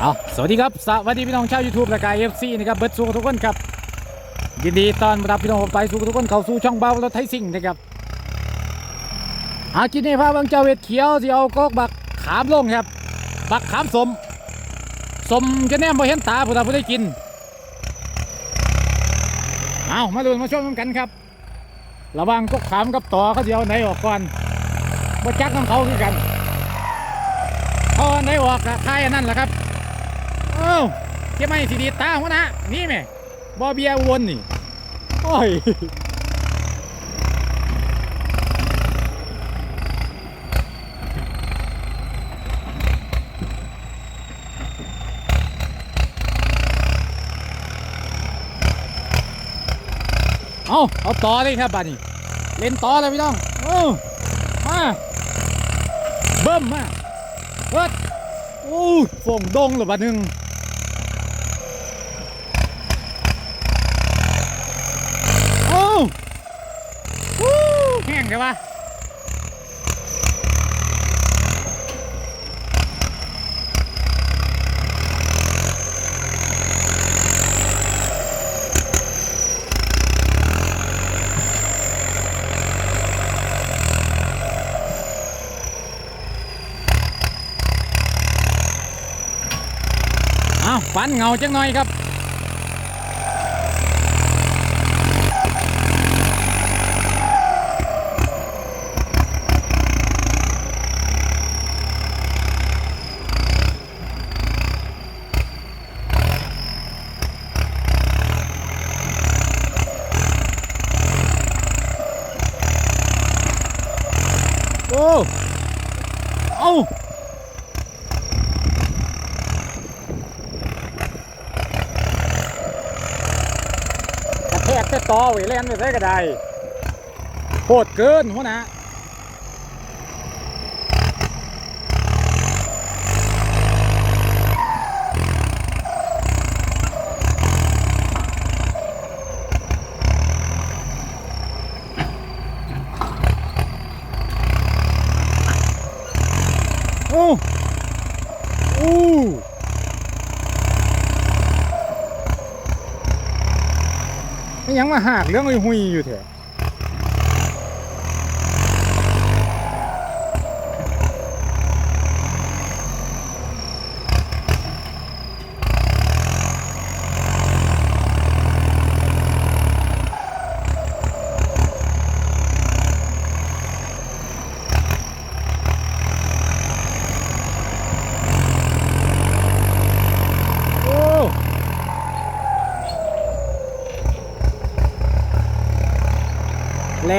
เอาสวัสดีครับ สวัสดีพี่น้องชาว YouTube รายการ FC นะครับเบิร์ดสู้ทุกคนครับ ยินดีต้อนรับพี่น้องไปสู่ทุกคนเข้าสู่ช่องเบารถไทยซิ่งนะครับอากินในภาพบางเจ้าเวทเขียวสิเอากอกบักขามลงครับ บักขามสม สมจะแนมบ่เห็นตาผู้ใดผู้ได้กิน เอามาดูมาชมกันครับ ระวังกกขามกับต่อเขาเดียวไหนออกก่อนบ่จักของเขาคือกันพอไหนออกก็คายนั่นแหละครับ เอ้าเจ้าไม่สีดีตาหัวหนะนี่แม่บอเบียวนนี่ โอ้ยเอาเอาต่อเลยครับบ้านี้เล่นต่อเลยพี่น้องโอ้มาเบิ่มมาเปิดโอ้ฟงดงเหรือบ้านึง โอ้ วู้แห้งเลยวะอ้าวฟันเงาจังหน่อยครับ โอ้เอากระแทกแต่ต่อไว้แล่นไปใส่ก็ได้โคตรเกินหัวหนะโอ้โอ้ไม่ยังมา หากเรื่องไอ้หุยอยู่แถว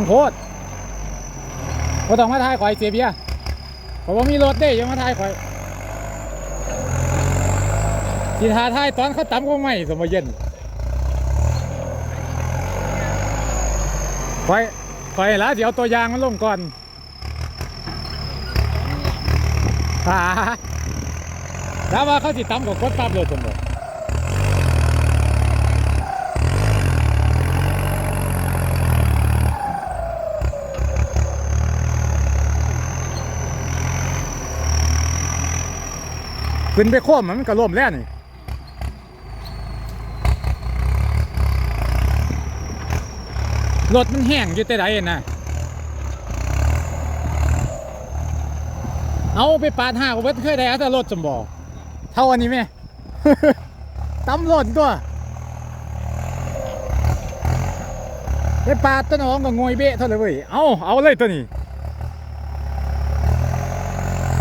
งโพดพอต้องมาทายข่อยเสียเบียเพราะว่ามีรถเด้ยังมาทายข่อยที่ทาทายตอนเขาตำก็ไม่สมเย็นข่อยข่อยแล้วเดี๋ยวตัวยางมันลงก่อนฮ่าแล้วว่าเขาสิตำกับกดปั๊บเลยสมบูรณ์ ขึ้นไปโค้มมันก็ล่มแล้วนี่รถมันแห้งอยู่แต่ใดนะเอาไปปาดห้าก็ไม่เคยได้เอาแต่รถจำบอกเท่าอันนี้ไหมตำรถตัวไปปาดต้นหอมกับงวยเบะเท่าไหร่เว้ยเอาเอาเลยตัวนี้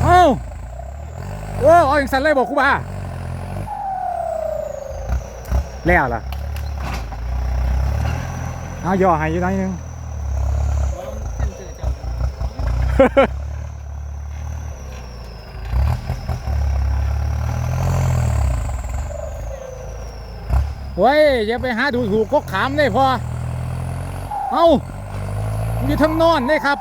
เอา โอย่างสันเลยบอกครูบาแล้วล่ะเอาย่อให้อยู่หน่อยนึงเว้ยอย่าไปหาดูถูกกกขามเลยพอ เอาอยู่ทั้งนอนเลยครับ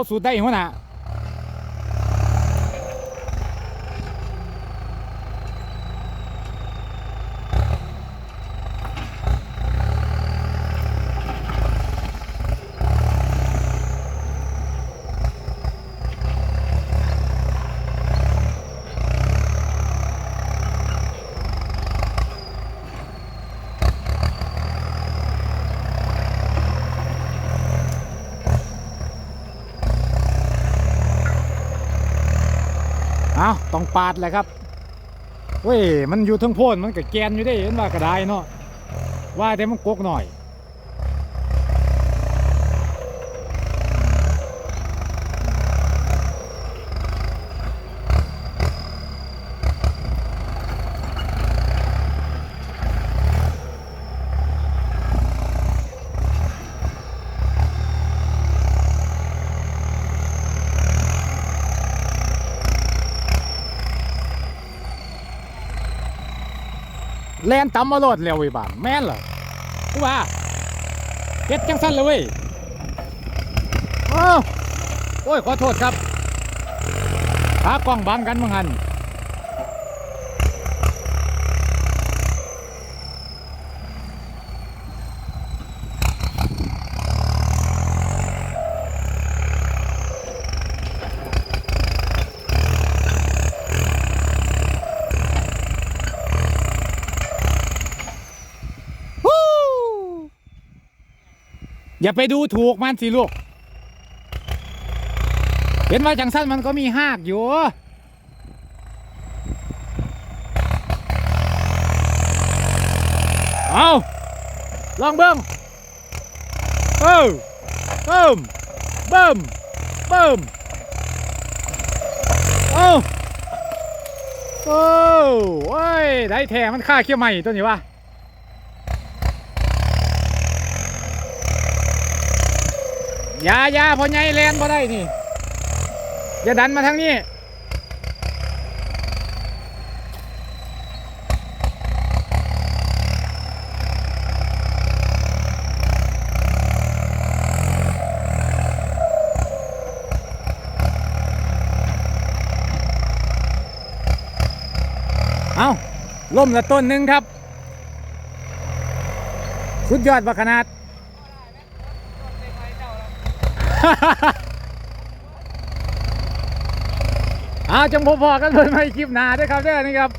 เอาสูตราต้องปาดแหละครับเว้ยมันอยู่ทั้งโพนมันกับแกนอยู่ได้เห็นว่ากระไดเนาะว่าแต่มันกกหน่อย แลนตำมาโลดเร็วอีบานแม่นเหรอกูว่าเฮ็ดจังสั้นเลยเว้ยโอ้ยขอโทษครับขากล้องบังกันมึงหันฮู้ อย่าไปดูถูกมันสิลูก เห็นว่าจังสั้นมันก็มีหากอยู่เอาลองเบิ้งเออเบิ่มเบิ่มเบิ่มเอาโอ้โอ้ยได้แท้มันค่าเขี้ยวใหม่ตัวนี้วะ ยาอยาพอไงแลนพอได้นี่ อย่าดันมาทางนี้ เอาล่มละต้นหนึ่งครับ สุดยอดบักขนาด เอาจังพอพอกันเพิ่นไม่คลิปหนาด้วยครับเด้อนี่ครับ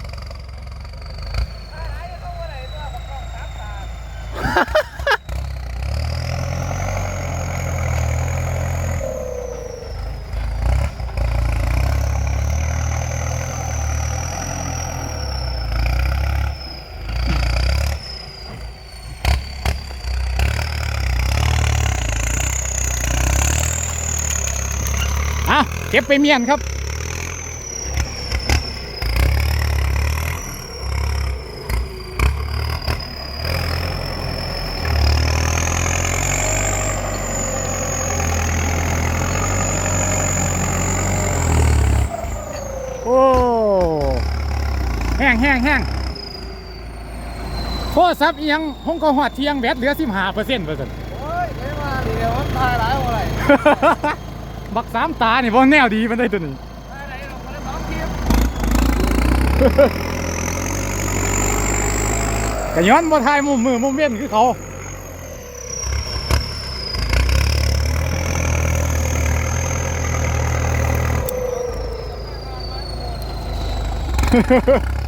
เก็บไปเมียนครับ โอ้แห้งแห้งแห้งโทรศัพท์เอียงห้องก็หอดเทียงแบตเหลือสิบห้าเปอร์เซ็นต์เปอร์เซ็นต์โอ้ยไม่มาเดี๋ยวมันตายหลายอะไร บักสามตาเนี่ยบอแนวดีมันได้ตัวนี้ตายไหนเราไม่ได้สองคลิปกะย้อนบ่ทายมุมมือมุมเว้นคือเขาโ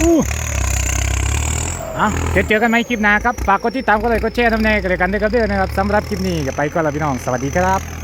อู้อะเดี๋ยวเจอกันไหมคลิปหน้าครับ ฝากกดติดตามกดไลค์กดแชร์ทำแน่กันเลยกันด้วยครับเด้อนะครับสำหรับคลิปนี้ก็ไปก่อนแล้วพี่น้อง สวัสดีครับ